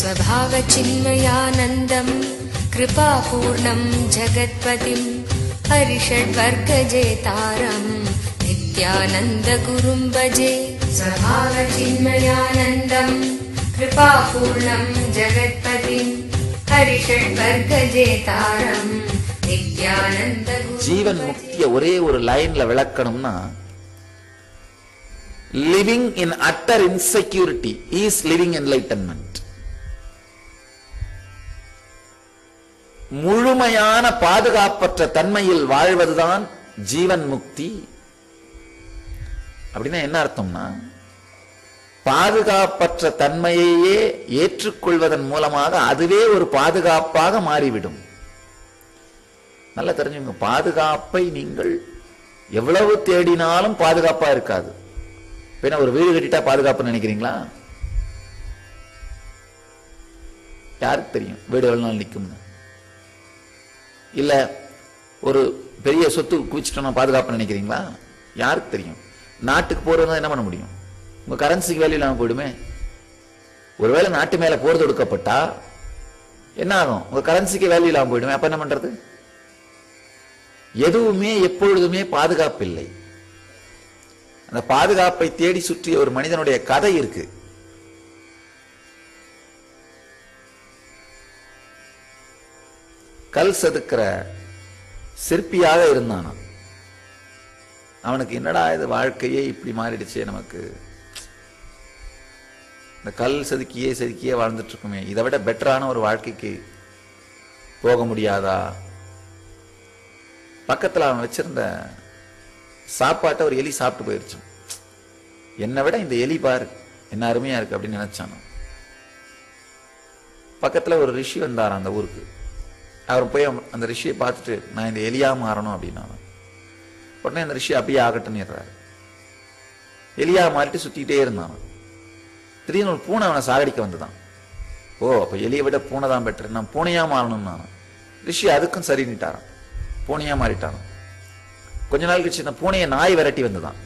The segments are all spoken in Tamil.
स्वभावचिन्मयानन्दम् कृपापूर्णम् जगत्पतिम् हरिषड्वर्गजेतारम् नित्यानन्दगुरुम् भजे स्वभावचिन्मयानन्दम् कृपापूर्णम् जगत्पतिम् हरिषड्वर्गजेतारम् नित्यानन्दगुरुम् ஜீவன் முக்திய ஒரே ஒரு லைன்ல விளக்கணும்னா living in utter insecurity is living enlightenment முழுமையான பாதுகாப்பற்ற தன்மையில் வாழ்வதுதான் ஜீவன் முக்தி. அப்படின்னா என்ன அர்த்தம்னா பாதுகாப்பற்ற தன்மையையே ஏற்றுக்கொள்வதன் மூலமாக அதுவே ஒரு பாதுகாப்பாக மாறிவிடும். நல்லா தெரிஞ்சுங்க பாதுகாப்பை நீங்கள் எவ்வளவு தேடினாலும் பாதுகாப்பா இருக்காது. பின்ன ஒரு வீடு கட்டிட்டா பாதுகாப்பு நினைக்கிறீங்களா? யாருக்கு தெரியும் வீடு எவ்வளவு நாள் நிற்கும்னு இல்ல ஒரு பெரிய சொத்து குவிச்சிட்டோம்னா பாதுகாப்பு நினைக்கிறீங்களா? யாருக்கு தெரியும்? நாட்டுக்கு போகிறதுனா என்ன பண்ண முடியும்? உங்க கரன்சிக்கு வேல்யூ இல்லாமல் போயிடுமே. ஒருவேளை நாட்டு மேல போர் தொடுக்கப்பட்டா என்ன ஆகும்? உங்க கரன்சிக்கு வேல்யூ இல்லாமல் போயிடுமே. அப்ப என்ன பண்றது? எதுவுமே எப்பொழுதுமே பாதுகாப்பு இல்லை. அந்த பாதுகாப்பை தேடி சுற்றிய ஒரு மனிதனுடைய கதை இருக்குது கல் செதுக்கிற சிற்பியாக இருந்தானாம். அவனுக்கு என்னடா இது வாழ்க்கையே இப்படி மாறிடுச்சே நமக்கு. இந்த கல் செதுக்கியே செதுக்கியே வாழ்ந்துட்டு இருக்குமே இதை விட பெட்டரான ஒரு வாழ்க்கைக்கு போக முடியாதா? பக்கத்துல அவன் வச்சிருந்த சாப்பாட்டை ஒரு எலி சாப்பிட்டு போயிருச்சு. என்னை விட இந்த எலி பாரு என்ன அருமையா இருக்கு அப்படின்னு நினைச்சான் பக்கத்துல ஒரு ரிஷி வந்தார் அந்த ஊருக்கு. அவர் போய் அந்த ரிஷியை பார்த்துட்டு நான் இந்த எலியா மாறணும் அப்படின்னா உடனே அந்த ரிஷி அப்படியே ஆகட்டும்னுறாரு எலியா மாறிட்டு சுத்திக்கிட்டே இருந்தான் திடீர்னு ஒரு பூனை அவனை சாகடிக்க வந்துதான். ஓ அப்ப எலியை விட பூனை தான் பெட்டர் நான் பூனையா மாறணும் நான் ரிஷி அதுக்கும் சரின்னுட்டாரான் பூனையா மாறிட்டான் கொஞ்ச நாள் கழிச்சு இந்த பூனையை நாய் விரட்டி வந்துதான்.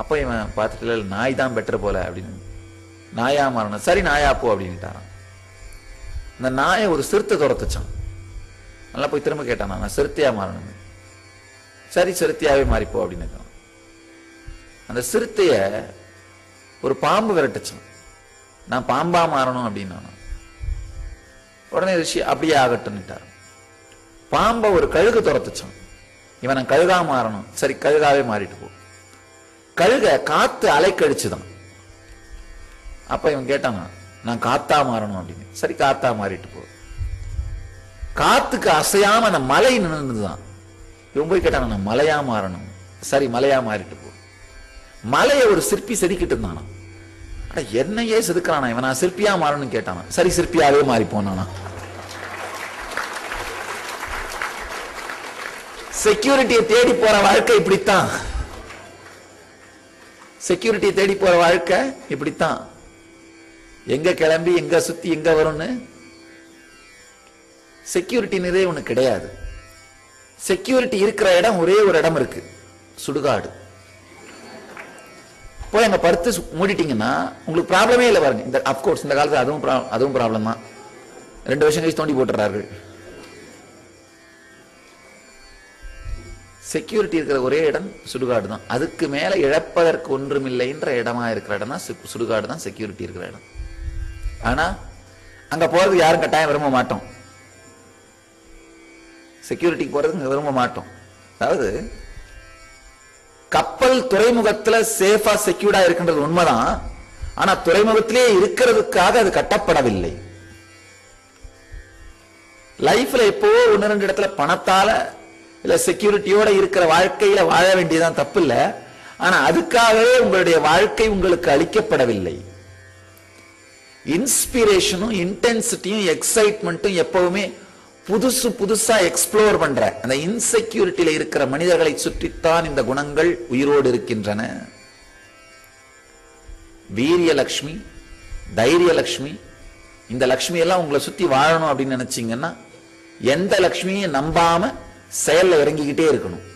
அப்ப இவன் பார்த்துட்டு நாய் தான் பெட்டர் போல அப்படின்னு. நாயா மாறணும். சரி நாயா போ அப்படின்ட்டாரான் இந்த நாயை ஒரு சிறுத்தை துரத்துச்சான் நல்லா போய் திரும்ப கேட்டான் நான் சிறுத்தையா மாறணும் சரி சிறுத்தையாவே மாறிப்போ அப்படின்னு அந்த சிறுத்தைய ஒரு பாம்பு விரட்டுச்சான் நான் பாம்பா மாறணும் அப்படின்னா உடனே ரிஷி அப்படியே ஆகட்டும்னுட்டார் பாம்பை ஒரு கழுகு துரத்துச்சான் இவன் நான் கழுகா மாறணும். சரி கழுகாவே மாறிட்டு போ. கழுக காத்து அலைக்கடிச்சுதான். அப்ப இவன் கேட்டானா நான் காத்தா மாறணும் அப்படின்னு. சரி காத்தா மாறிட்டு போ. காத்துக்கு அசையாம அந்த மலை நின்றுதான் இவன் போய் கேட்டானா நான் மலையா மாறணும். சரி மலையா மாறிட்டு போ. மலையை ஒரு சிற்பி செதுக்கிட்டு இருந்தானா அட என்னையே செதுக்கிறானா இவன்? நான் சிற்பியா மாறணும்னு கேட்டானா சரி சிற்பியாவே மாறி போனானா செக்யூரிட்டியை தேடி போற வாழ்க்கை இப்படித்தான். செக்யூரிட்டியை தேடி போற வாழ்க்கை இப்படித்தான். எங்க கிளம்பி எங்க சுத்தி எங்க வரும்னு? செக்யூரிட்டி நிறைய கிடையாது. செக்யூரிட்டி இருக்கிற இடம் ஒரே ஒரு இடம் இருக்கு. சுடுகாடு. போய் அங்கே படுத்து மூடிட்டீங்கன்னா உங்களுக்கு ப்ராப்ளமே இல்லை பாருங்க. இந்த அப்கோர்ஸ் இந்த காலத்தில் அதுவும் அதுவும் ப்ராப்ளம் தான். ரெண்டு வருஷம் கழிச்சு தோண்டி போட்டுறார்கள் செக்யூரிட்டி இருக்கிற ஒரே இடம் சுடுகாடு தான். அதுக்கு மேலே இழப்பதற்கு ஒன்றுமில்லைன்ற இடமா இருக்கிற இடம் தான் சுடுகாடு தான் செக்யூரிட்டி இருக்கிற இடம். ஆனால் அங்க போறதுக்கு யாரும் கட்டாயம் விரும்ப மாட்டோம். செக்யூரிட்டிக்கு போறதுக்கு விரும்ப மாட்டோம். அதாவது கப்பல் துறைமுகத்தில் சேஃபா செக்யூர்டா இருக்கின்றது உண்மைதான். ஆனா துறைமுகத்திலே இருக்கிறதுக்காக அது கட்டப்படவில்லை. லைஃப்ல எப்போ ஒன்று ரெண்டு இடத்துல பணத்தால இல்ல செக்யூரிட்டியோட இருக்கிற வாழ்க்கையில வாழ வேண்டியதுதான் தப்பு இல்ல ஆனா அதுக்காகவே உங்களுடைய வாழ்க்கை உங்களுக்கு அளிக்கப்படவில்லை. இன்ஸ்பிரேஷனும் இன்டென்சிட்டியும் எக்ஸைட்மெண்ட்டும் எப்பவுமே புதுசு புதுசா எக்ஸ்ப்ளோர் பண்ற அந்த இன்செக்யூரிட்டியில இருக்கிற மனிதர்களை சுற்றித்தான் இந்த குணங்கள் உயிரோடு இருக்கின்றன. வீரியலக்ஷ்மி தைரியலக்ஷ்மி இந்த லக்ஷ்மி எல்லாம் உங்களை சுத்தி வாழணும் அப்படின்னு நினைச்சீங்கன்னா எந்த லக்ஷ்மியும் நம்பாம செயல்ல இறங்கிக்கிட்டே இருக்கணும்.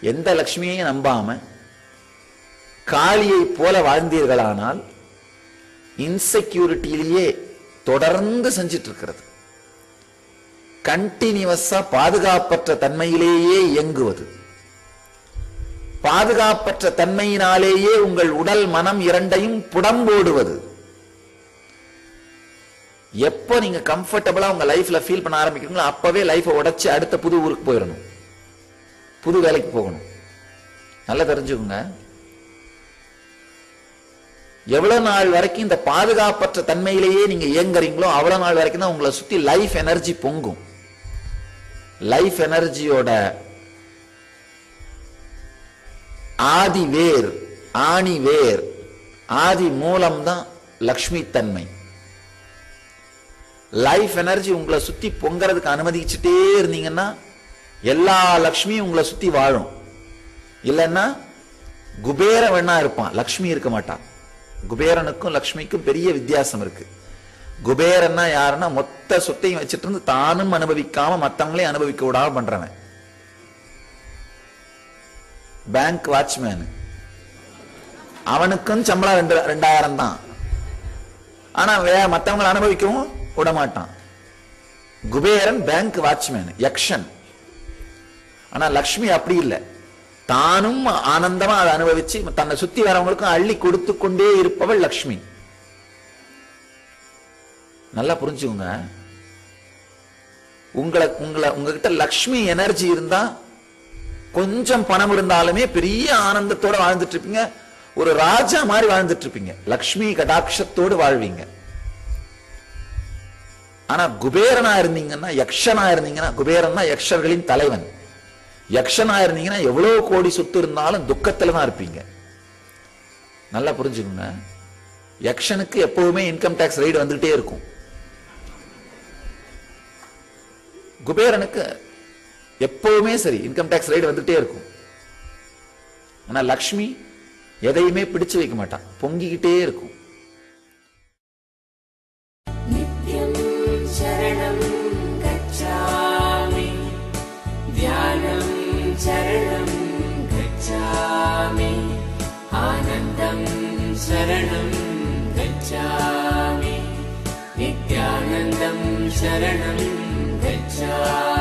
எந்த லக்ஷ்மியையும் நம்பாம காளியை போல வாழ்ந்தீர்களானால் இன்செக்யூரிட்டியிலேயே தொடர்ந்து செஞ்சிட்டு இருக்கிறது கண்டினியூவஸா பாதுகாப்பற்ற தன்மையிலேயே இயங்குவது. பாதுகாப்பற்ற தன்மையினாலேயே உங்கள் உடல் மனம் இரண்டையும் புடம்போடுவது. எப்போ நீங்க கம்ஃபர்டபுளா உங்க லைஃப்ல ஃபீல் பண்ண ஆரம்பிக்கிறீங்களோ அப்பவே லைஃபை உடைச்சு அடுத்த புது ஊருக்கு போயிடணும். புது வேலைக்கு போகணும். நல்லா தெரிஞ்சுக்கோங்க. எவ்வளவு நாள் வரைக்கும் இந்த பாதுகாப்பற்ற தன்மையிலேயே நீங்க இயங்குறீங்களோ அவ்வளவு நாள் வரைக்கும் தான் உங்களை சுத்தி லைஃப் எனர்ஜி பொங்கும். லைஃப் எனர்ஜியோட ஆதி வேர் ஆணி வேர் ஆதி மூலம் தான் லக்ஷ்மி தன்மை. லைஃப் எனர்ஜி உங்களை சுத்தி பொங்கறதுக்கு அனுமதிச்சுட்டே இருந்தீங்கன்னா எல்லா லக்ஷ்மியும் உங்களை சுத்தி வாழும். இல்லைன்னா குபேர வேணா இருப்பான் லக்ஷ்மி இருக்க மாட்டான். குபேரனுக்கும் லக்ஷ்மிக்கும் பெரிய வித்தியாசம் இருக்கு. குபேரன்னா யாருன்னா மொத்த சொத்தையும் வச்சுட்டு இருந்து தானும் அனுபவிக்காம மத்தவங்களையும் அனுபவிக்க விடாம பண்றவன். பேங்க் வாட்ச்மேன் அவனுக்கும் சம்பளம் ரெண்டு ரெண்டாயிரம் தான். ஆனா வே மத்தவங்களை அனுபவிக்கவும் விட மாட்டான் குபேரன் பேங்க் வாட்ச்மேன் யக்ஷன். ஆனா லக்ஷ்மி அப்படி இல்லை. தானும் ஆனந்தமா அதை அனுபவிச்சு தன்னை சுத்தி வரவங்களுக்கும் அள்ளி கொடுத்து கொண்டே இருப்பவள் லக்ஷ்மி. நல்லா புரிஞ்சுக்கோங்க. உங்களை உங்களை உங்ககிட்ட லக்ஷ்மி எனர்ஜி இருந்தா கொஞ்சம் பணம் இருந்தாலுமே பெரிய ஆனந்தத்தோட வாழ்ந்துட்டு இருப்பீங்க ஒரு ராஜா மாதிரி வாழ்ந்துட்டு இருப்பீங்க லக்ஷ்மி கடாட்சத்தோடு வாழ்வீங்க. ஆனா குபேரனா இருந்தீங்கன்னா யக்ஷனா இருந்தீங்கன்னா குபேரன்னா யக்ஷர்களின் தலைவன். யக்ஷனா இருந்தீங்கன்னா எவ்வளவு கோடி சொத்து இருந்தாலும் துக்கத்துல தான் இருப்பீங்க. நல்லா புரிஞ்சுக்கோங்க. யக்ஷனுக்கு எப்பவுமே இன்கம் டேக்ஸ் ரைடு வந்துகிட்டே இருக்கும். குபேரனுக்கு எப்பவுமே சரி இன்கம் டேக்ஸ் ரைடு வந்துகிட்டே இருக்கும். ஆனா லக்ஷ்மி எதையுமே பிடிச்சு வைக்க மாட்டான். பொங்கிக்கிட்டே இருக்கும். शरणं गच्छामि। नित्यानन्दं शरणं गच्छामि